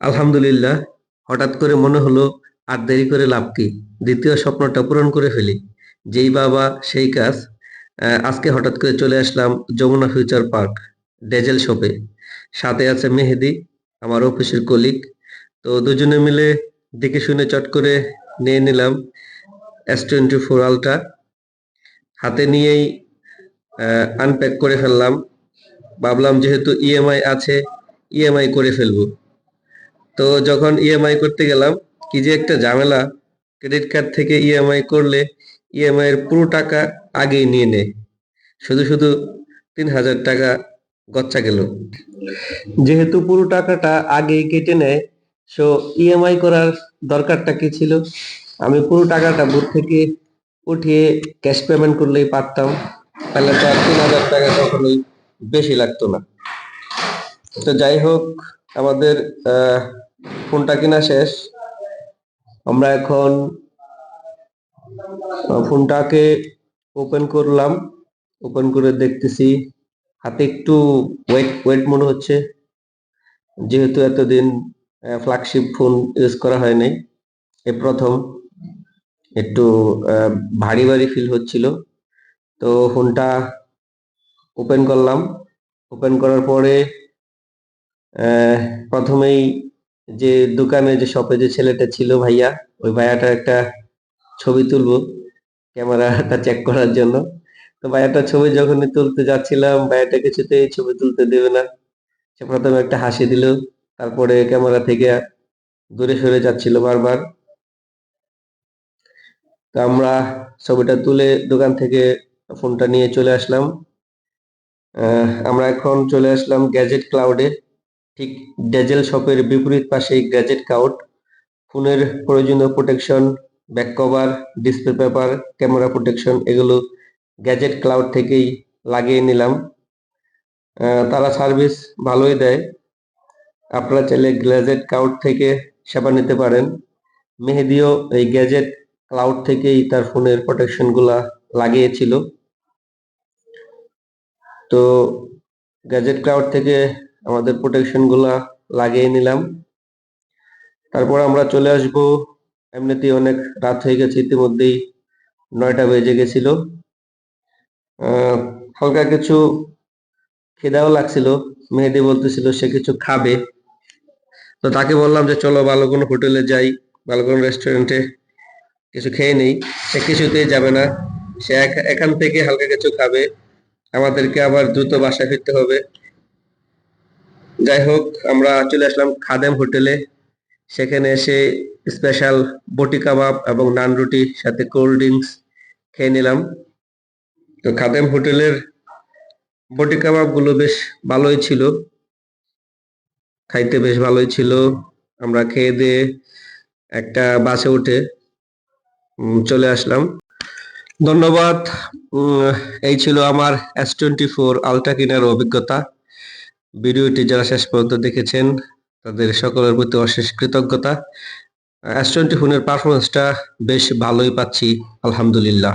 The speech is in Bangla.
আলহামদুলিল্লাহ, হঠাৎ করে মনে হলো, আর দেরি করে লাভ কি? দ্বিতীয় স্বপ্নটা পূরণ করে ফেলি। যেই বাবা, সেই কাজ। আজকে হঠাৎ করে চলে আসলাম যমুনা ফিউচার পার্ক, ডেজেল শপে। সাথে আছে মেহেদি, আমার অফিসের কলিগ। তো দুজনে মিলে দেখে শুনে চট করে নিয়ে নিলাম এস টোয়েন্টি ফোর আলট্রা হাতে নিয়েই আনপ্যাক করে ফেললাম। ভাবলাম যেহেতু ইএমআই আছে ইএমআই করে ফেলব। তো যখন ইএমআই করতে গেলাম কি যে একটা ঝামেলা ক্রেডিট কার্ড থেকে ইএমআই করলে ইএমআই এর পুরো টাকা আগেই নিয়ে নেয় শুধু শুধু তিন হাজার টাকা গচ্চা গেল। যেহেতু পুরো টাকাটা আগেই কেটে নেয় সো ইএমআই করার দরকারটা কি ছিল? আমি পুরো টাকাটা বুথ থেকে উঠিয়ে ক্যাশ পেমেন্ট করলেই পারতাম। তাহলে তো আর তিন হাজার টাকা কখনোই বেশি লাগতো না। তো যাই হোক আমাদের আহ, ফোনটা কিনা শেষ। আমরা এখন ফোনটাকে ওপেন করলাম। ওপেন করে দেখতেছি। হাতে একটু ওয়েট ওয়েট মনে হচ্ছে। যেহেতু এতদিন ফ্ল্যাগশিপ ফোন ইউজ করা হয়নি এ প্রথম। একটু ভারী ভারী ফিল হচ্ছিল। তো ফোনটা ওপেন করলাম। ওপেন করার পরে প্রথমেই যে দোকানে যে শপে যে ছেলেটা ছিল ভাইয়া, ওই ভাইয়াটার একটা ছবি তুলবো ক্যামেরাটা চেক করার জন্য। তো ভাইয়াটার ছবি যখনই তুলতে যাচ্ছিলাম, ভাইয়াটা কিছুতেই ছবি তুলতে দেবে না। সে প্রথমে একটা হাসি দিল, তারপরে ক্যামেরা থেকে দূরে সরে যাচ্ছিল বারবার। তো আমরা ছবিটা তুলে দোকান থেকে ফোনটা নিয়ে চলে আসলাম। আমরা এখন চলে আসলাম গ্যাজেট ক্লাউডে ঠিক ডেজেল শপের বিপরীত পাশেই গ্যাজেট কাউট, ফোনের প্রয়োজনীয় protection back cover display paper camera protection এগুলো গ্যাজেট ক্লাউড থেকেই লাগিয়ে নিলাম। তারা সার্ভিস ভালোই দেয়। আপনারা চাইলে গ্যাজেট ক্লাউড থেকে সেবা নিতে পারেন। মেহেদিও এই গ্যাজেট ক্লাউড থেকেই তার ফোনের প্রোটেকশনগুলা লাগিয়েছিল। তো গ্যাজেট ক্লাউড থেকে আমাদের প্রোটেকশনগুলা লাগিয়ে নিলাম। তারপর আমরা চলে আসব। এমনিতেই অনেক রাত হয়ে গেছে, ইতিমধ্যেই নয়টা বেজে গেছিল। হালকা কিছু খিদাও লাগছিল। মেহেদি বলতেছিল সে কিছু খাবে। তো তাকে বললাম যে, চলো ভালো কোনো হোটেলে যাই। ভালো কোনো রেস্টুরেন্টে কিছু খেয়ে নেই। সে কিছুতেই যাবে না। সে এখ- এখান থেকে হালকা কিছু খাবে। আমাদেরকে আবার দ্রুত বাসায় ফিরতে হবে। যাই হোক আমরা চলে আসলাম খাদেম হোটেলে। সেখানে এসে স্পেশাল বটি কাবাব এবং নান রুটি সাথে কোল্ড ড্রিঙ্কস খেয়ে নিলাম। তো খাদেম হোটেলের বটি কাবাবগুলো বেশ ভালোই ছিল। খাইতে বেশ ভালোই ছিল। আমরা খেয়ে দিয়ে একটা বাসে উঠে চলে আসলাম। ধন্যবাদ। এই ছিল আমার এস টোয়েন্টি ফোর আলট্রা কিনার অভিজ্ঞতা। ভিডিওটি যারা শেষ পর্যন্ত দেখেছেন, তাদের সকলের প্রতি অশেষ কৃতজ্ঞতা। এস টোয়েন্টি ফোনের পারফরমেন্সটা বেশ ভালোই পাচ্ছি, আলহামদুলিল্লাহ।